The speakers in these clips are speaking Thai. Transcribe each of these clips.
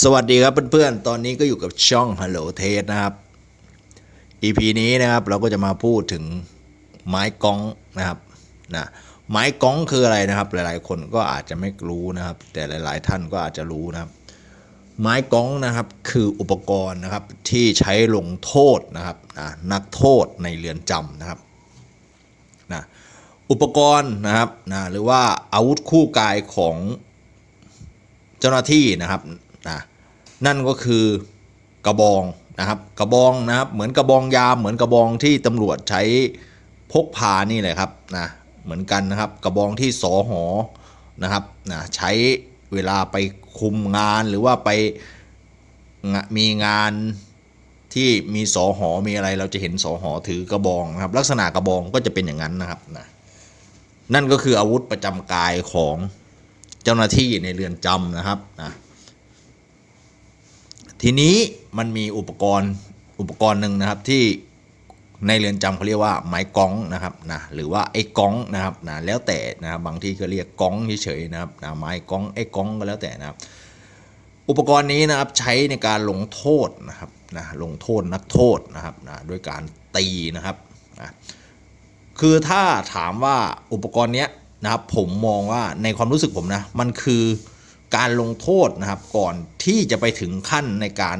สวัสดีครับเพื่อนๆ ตอนนี้ก็อยู่กับช่อง Hello t a s t นะครับ EP นี้นะครับเราก็จะมาพูดถึงไม้กองนะครับนะไม้กองคืออะไรนะครับ หลายๆ คนก็อาจจะไม่รู้นะครับ แต่หลาย ๆ ท่านก็อาจจะรู้นะครับ ไม้กองนะครับคืออุปกรณ์นะครับที่ใช้ลงโทษนะครับนะนักโทษในเรือนจำนะครับนะอุปกรณ์นะครับนะหรือว่าอาวุธคู่กายของเจ้าหน้าที่นะครับ นั่นก็คือกระบองนะครับกระบองนะครับเหมือนกระบองยามเหมือนกระบองที่ตำรวจใช้พกพานี่แหละครับนะเหมือนกันนะครับกระบองที่สอหอนะครับนะใช้เวลาไปคุมงานหรือว่าไปมีงานที่มีสอหอมีอะไรเราจะเห็นสอหอถือกระบองนะครับ ลักษณะกระบองก็จะเป็นอย่างนั้นนะครับนะนั่นก็คืออาวุธประจำกายของเจ้าหน้าที่ในเรือนจำนะครับนะ ทีนี้มันมีอุปกรณ์อุปกรณ์หนึ่งนะครับที่ในเรือนจำเขาเรียกว่าไม้กองนะครับนะหรือว่าไอ้กองนะครับนะแล้วแต่นะครับบางที่ก็เรียกกองเฉยๆนะครับนะไม้กองไอ้กองก็แล้วแต่นะครับ อุปกรณ์นี้นะครับใช้ในการลงโทษนะครับนะลงโทษนักโทษนะครับนะด้วยการตีนะครับนะคือถ้าถามว่าอุปกรณ์เนี้ยนะครับผมมองว่าในความรู้สึกผมนะมันคือ การลงโทษนะครับก่อนที่จะไปถึงขั้นในการ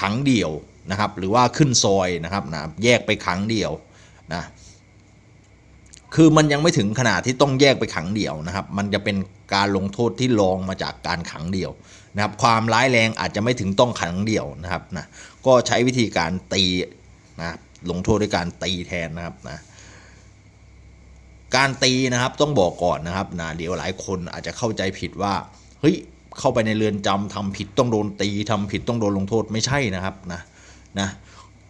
ขังเดี่ยวนะครับ หรือว่าขึ้นซอยนะครับนะแยกไปขังเดี่ยวนะคือมันยังไม่ถึงขนาดที่ต้องแยกไปขังเดี่ยวนะครับ มันจะเป็นการลงโทษที่รองมาจากการขังเดี่ยวนะครับ ความร้ายแรงอาจจะไม่ถึงต้องขังเดี่ยวนะครับนะก็ใช้วิธีการตีนะลงโทษด้วยการตีแทนนะครับนะ การตีนะครับต้องบอกก่อนนะครับนะเดี๋ยวหลายคนอาจจะเข้าใจผิดว่าเฮ้ยเข้าไปในเรือนจำทำผิดต้องโดนตีทำผิดต้องโดนลงโทษไม่ใช่นะครับนะนะ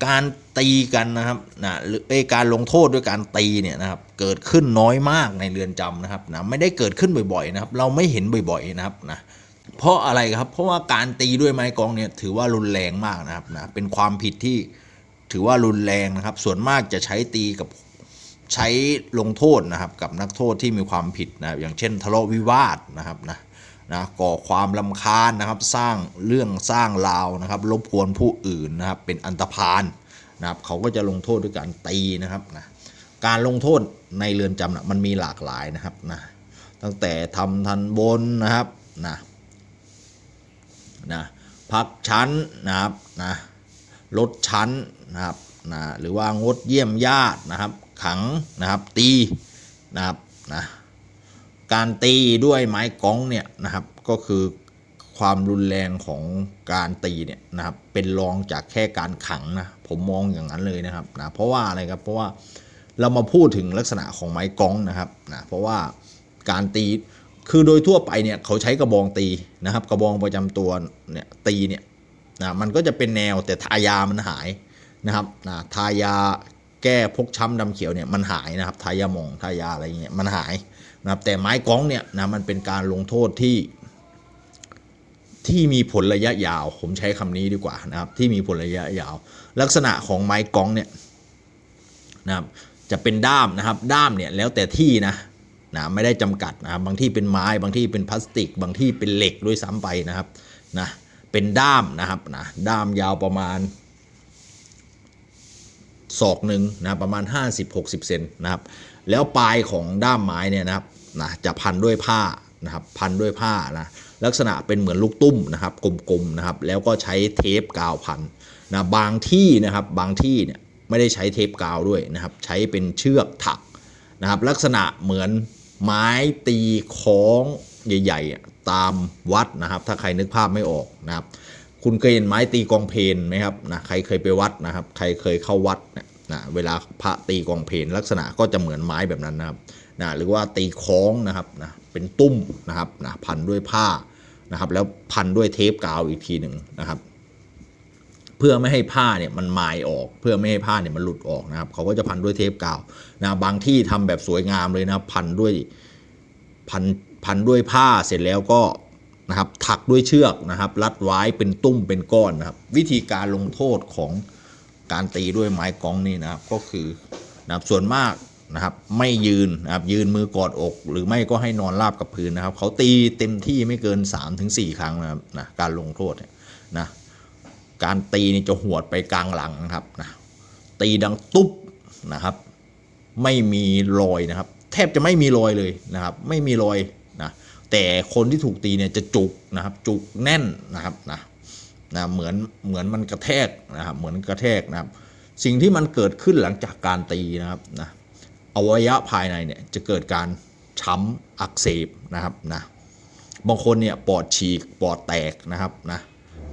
การตีกันนะครับนะหรืออการลงโทษด้วยการตีเนี่ยนะครับเกิดขึ้นน้อยมากในเรือนจำนะครับนะไม่ได้เกิดขึ้นบ่อยๆนะครับ เราไม่เห็นบ่อยๆนะครับนะเพราะอะไรครับ เพราะว่าการตีด้วยไม้กองเนี่ยถือว่ารุนแรงมากนะครับนะเป็นความผิดที่ถือว่ารุนแรงนะครับ ส่วนมากจะใช้ตีกับ ใช้ลงโทษนะครับกับนักโทษที่มีความผิดนะครับอย่างเช่นทะเลาะวิวาทนะครับนะนะก่อความลำคาญนะครับสร้างเรื่องสร้างราวนะครับรบกวนผู้อื่นนะครับเป็นอันตรพานนะครับเขาก็จะลงโทษด้วยการตีนะครับนะการลงโทษในเรือนจำนะมันมีหลากหลายนะครับนะตั้งแต่ทำทันบนนะครับนะนะพักชั้นนะครับนะลดชั้นนะครับนะหรือว่างดเยี่ยมญาตินะครับ ขังนะครับตีนะครับนะการตีด้วยไม้กองเนี่ยนะครับก็คือความรุนแรงของการตีเนี่ยนะครับเป็นรองจากแค่การขังนะผมมองอย่างนั้นเลยนะครับนะเพราะว่าอะไรครับเพราะว่าเรามาพูดถึงลักษณะของไม้กองนะครับนะเพราะว่าการตีคือโดยทั่วไปเนี่ยเขาใช้กระบองตีนะครับ กระบองประจำตัวเนี่ยตีเนี่ยนะมันก็จะเป็นแนวแต่ทายามันหายนะครับนะทายา แก้พกช้ำดำเขียวเนี่ยมันหายนะครับทายามองทายาอะไรเงี้ยมันหายนะครับแต่ไม้ก้องเนี่ยนะมันเป็นการลงโทษที่ที่มีผลระยะยาว ผมใช้คำนี้ดีกว่านะครับ ที่มีผลระยะยาว ลักษณะของไม้กองเนี่ยนะครับจะเป็นด้ามนะครับ ด้ามเนี่ยแล้วแต่ที่นะนะไม่ได้จำกัดนะบบางที่เป็นไม้ บางที่เป็นพลาสติก บางที่เป็นเหล็กด้วยซ้ำไปนะครับนะเป็นด้ามนะครับนะด้ามยาวประมาณ ศอกหนึ่งนะประมาณ 50-60 เซนนะครับแล้วปลายของด้ามไม้เนี่ยนะครับนะจะพันด้วยผ้านะครับพันด้วยผ้านะลักษณะเป็นเหมือนลูกตุ้มนะครับกลมๆนะครับแล้วก็ใช้เทปกาวพันนะบางที่นะครับบางที่เนี่ยไม่ได้ใช้เทปกาวด้วยนะครับใช้เป็นเชือกถักนะครับลักษณะเหมือนไม้ตีคล้องใหญ่ ๆ ตามวัดนะครับ ถ้าใครนึกภาพไม่ออกนะครับ คุณเคยเห็นไม้ตีกองเพลนไหมครับนะใครเคยไปวัดนะครับ ใครเคยเข้าวัดเนี่ยนะเวลาพระตีกองเพลนลักษณะก็จะเหมือนไม้แบบนั้นนะครับนะหรือว่าตีคล้องนะครับนะเป็นตุ้มนะครับนะพันด้วยผ้านะครับ แล้วพันด้วยเทปกาวอีกทีหนึ่งนะครับ เพื่อไม่ให้ผ้าเนี่ยมันมายออก เพื่อไม่ให้ผ้าเนี่ยมันหลุดออกนะครับ เขาก็จะพันด้วยเทปกาวนะบางที่ทำแบบสวยงามเลยนะพันด้วยพันพันด้วยผ้าเสร็จแล้วก็ นะครับถักด้วยเชือกนะครับรัดไว้เป็นตุ้มเป็นก้อนนะครับ วิธีการลงโทษของการตีด้วยไม้กองนี่นะครับก็คือนะครับส่วนมากนะครับไม่ยืนนะครับยืนมือกอดอก หรือไม่ก็ให้นอนราบกับพื้นนะครับเขาตีเต็มที่ไม่เกิน 3-4 ครั้งนะครับนะการลงโทษเนี่ยนะการตีนี่จะหวดไปกลางหลังนะครับนะตีดังตุ๊บนะครับ ไม่มีรอยนะครับ แทบจะไม่มีรอยเลยนะครับ ไม่มีรอย แต่คนที่ถูกตีเนี่ยจะจุกนะครับจุกแน่นนะครับนะนะเหมือนเหมือนมันกระแทกนะครับเหมือนกระแทกนะครับ สิ่งที่มันเกิดขึ้นหลังจากการตีนะครับนะอวัยวะภายในเนี่ยจะเกิดการช้ำอักเสบนะครับนะบางคนเนี่ยปอดฉีกปอดแตกนะครับนะ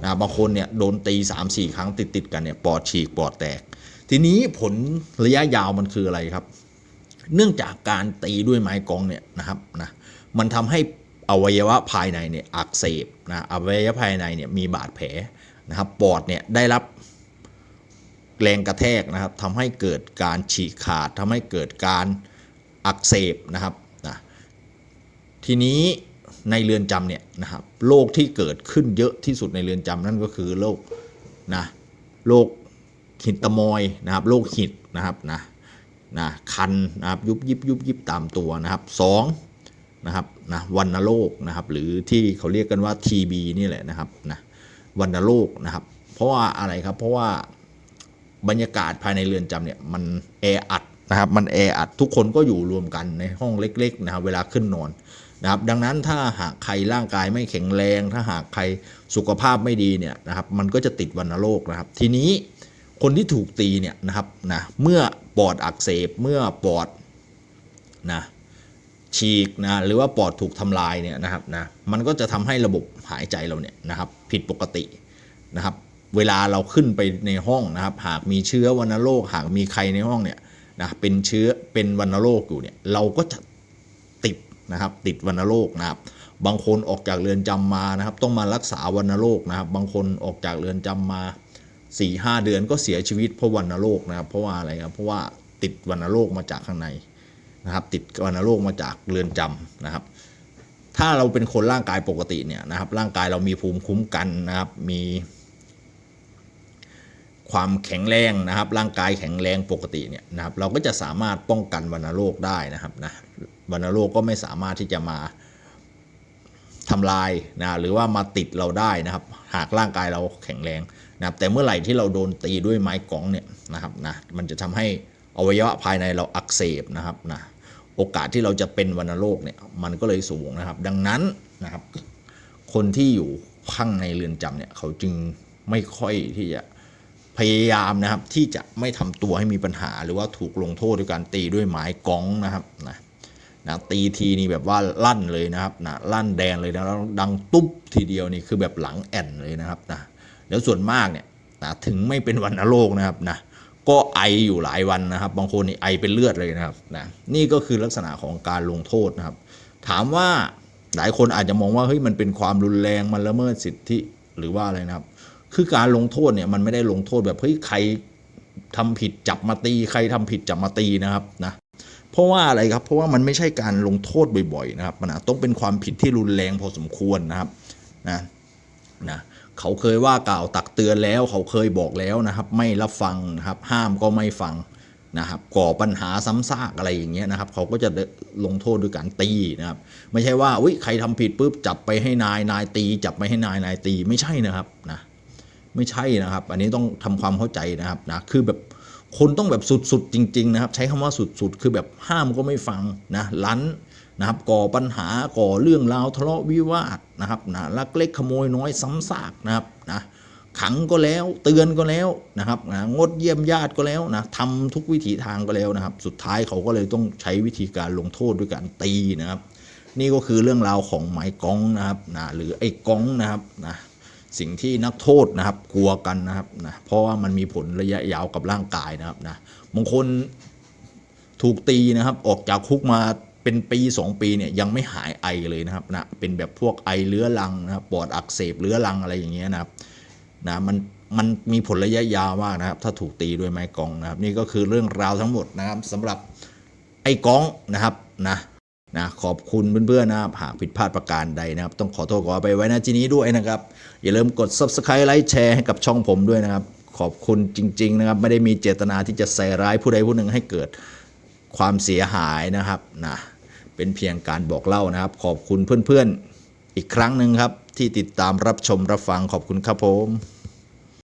นะบางคนเนี่ยโดนตี 3-4 ครั้งติดติดกันเนี่ยปอดฉีกปอดแตก ทีนี้ผลระยะยาวมันคืออะไรครับ เนื่องจากการตีด้วยไม้กองเนี่ยนะครับนะมันทำให้ อวัยวะภายในเนี่ยอักเสบนะอวัยวะภายในเนี่ยมีบาดแผลนะครับปอดเนี่ยได้รับแรงกระแทกนะครับทำให้เกิดการฉีกขาดทำให้เกิดการอักเสบนะครับนะทีนี้ในเรือนจำเนี่ยนะครับโรคที่เกิดขึ้นเยอะที่สุดในเรือนจำนั่นก็คือโรคนะโรคหิดตะมอยนะครับโรคหิดนะครับนะนะคันนะครับยุบยิบยุบยิบตามตัวนะครับสอง นะครับนะวันโรคนะครับหรือที่เขาเรียกกันว่า TB นี่แหละนะครับนะวันโรคนะครับ เพราะว่าอะไรครับเพราะว่าบรรยากาศภายในเรือนจำเนี่ยมันแออัดนะครับมันแออัดทุกคนก็อยู่รวมกันในห้องเล็กๆนะครับเวลาขึ้นนอนนะครับดังนั้นถ้าหากใครร่างกายไม่แข็งแรง ถ้าหากใครสุขภาพไม่ดีเนี่ยนะครับมันก็จะติดวันโรคนะครับ ทีนี้คนที่ถูกตีเนี่ยนะครับนะเมื่อปอดอักเสบเมื่อปอดนะ ฉีกนะหรือว่าปอดถูกทำลายเนี่ยนะครับนะมันก็จะทำให้ระบบหายใจเราเนี่ยนะครับผิดปกตินะครับเวลาเราขึ้นไปในห้องนะครับ หากมีเชื้อวัณโรคหากมีใครในห้องเนี่ยนะเป็นเชื้อเป็นวัณโรคอยู่เนี่ยเราก็จะติดนะครับติดวัณโรคนะครับ บางคนออกจากเรือนจำมานะครับ ต้องมารักษาวัณโรคนะครับ บางคนออกจากเรือนจำมาสี่ห้าเดือนก็เสียชีวิตเพราะวัณโรคนะครับ เพราะว่าอะไรครับเพราะว่าติดวัณโรคมาจากข้างใน นะครับติดวัณโรคมาจากเรือนจำนะครับ ถ้าเราเป็นคนร่างกายปกติเนี่ยนะครับ ร่างกายเรามีภูมิคุ้มกันนะครับ มี ความแข็งแรงนะครับ ร่างกายแข็งแรงปกติเนี่ยนะครับ เราก็จะสามารถป้องกันวัณโรคได้นะครับนะวัณโรคก็ไม่สามารถที่จะมาทำลายนะหรือว่ามาติดเราได้นะครับ หากร่างกายเราแข็งแรงนะครับ แต่เมื่อไหร่ที่เราโดนตีด้วยไม้กองเนี่ยนะครับนะมันจะทำให้อวัยวะภายในเราอักเสบนะครับนะ โอกาสที่เราจะเป็นวัณโรคเนี่ยมันก็เลยสูงนะครับ ดังนั้นนะครับคนที่อยู่ข้างในเรือนจำเนี่ยเขาจึงไม่ค่อยที่จะพยายามนะครับที่จะไม่ทำตัวให้มีปัญหา หรือว่าถูกลงโทษด้วยการตีด้วยไม้กองนะครับนะนะตีทีนี่แบบว่าลั่นเลยนะครับนะลั่นแดงเลยนะแล้วดังตุ๊บทีเดียวนี่คือแบบหลังแอนเลยนะครับนะแล้วส่วนมากเนี่ยนะถึงไม่เป็นวันโรคนะครับนะ ก็ไออยู่หลายวันนะครับ บางคนนี่ไอเป็นเลือดเลยนะครับนะนี่ก็คือลักษณะของการลงโทษนะครับ ถามว่าหลายคนอาจจะมองว่าเฮ้ยมันเป็นความรุนแรงมันละเมิดสิทธิหรือว่าอะไรนะครับ คือการลงโทษเนี่ยมันไม่ได้ลงโทษแบบเฮ้ยใครทำผิดจับมาตีใครทำผิดจับมาตีนะครับนะเพราะว่าอะไรครับเพราะว่ามันไม่ใช่การลงโทษบ่อยๆนะครับมันต้องเป็นความผิดที่รุนแรงพอสมควรนะครับนะนะ เขาเคยว่ากล่าวตักเตือนแล้ว เขาเคยบอกแล้วนะครับ ไม่รับฟังนะครับ ห้ามก็ไม่ฟังนะครับ ก่อปัญหาซ้ำซากอะไรอย่างเงี้ยนะครับ เขาก็จะลงโทษด้วยการตีนะครับ ไม่ใช่ว่าอุ้ยใครทำผิดปุ๊บจับไปให้นายนายตี จับไปให้นายนายตีไม่ใช่นะครับนะไม่ใช่นะครับ อันนี้ต้องทำความเข้าใจนะครับนะคือแบบคนต้องแบบสุดๆจริง ๆ นะครับ ใช้คำว่าสุดๆคือแบบห้ามก็ไม่ฟังนะลั้น นะครับก่อปัญหาก่อเรื่องราวทะเลาะวิวาทนะครับนะลักเล็กขโมยน้อยซ้ำซากนะครับนะขังก็แล้วเตือนก็แล้วนะครับนะงดเยี่ยมญาติก็แล้วนะทำทุกวิถีทางก็แล้วนะครับ สุดท้ายเขาก็เลยต้องใช้วิธีการลงโทษด้วยการตีนะครับ นี่ก็คือเรื่องราวของไม้กองนะครับนะหรือไอ้กองนะครับนะสิ่งที่นักโทษนะครับกลัวกันนะครับนะเพราะว่ามันมีผลระยะยาวกับร่างกายนะครับนะบางคนถูกตีนะครับออกจากคุกมา เป็นปี 2 ปีเนี่ยยังไม่หายไอเลยนะครับนะเป็นแบบพวกไอเรื้อรังนะครับปอดอักเสบเรื้อรังอะไรอย่างเงี้ยนะครับนะมันมันมีผลระยะยาวมากนะครับ ถ้าถูกตีด้วยไม้กองนะครับ นี่ก็คือเรื่องราวทั้งหมดนะครับสำหรับไอ้กองนะครับนะนะขอบคุณเพื่อนๆนะครับหากผิดพลาดประการใดนะครับ ต้องขอโทษขอไปไว้ณที่นี้ด้วยนะครับ อย่าลืมกด subscribe ไลค์แชร์ให้กับช่องผมด้วยนะครับ ขอบคุณจริง ๆ นะครับ ไม่ได้มีเจตนาที่จะใส่ร้ายผู้ใดผู้หนึ่งให้เกิดความเสียหายนะครับนะ เป็นเพียงการบอกเล่านะครับ ขอบคุณเพื่อนๆ อีกครั้งหนึ่งครับ ที่ติดตามรับชมรับฟังขอบคุณครับผม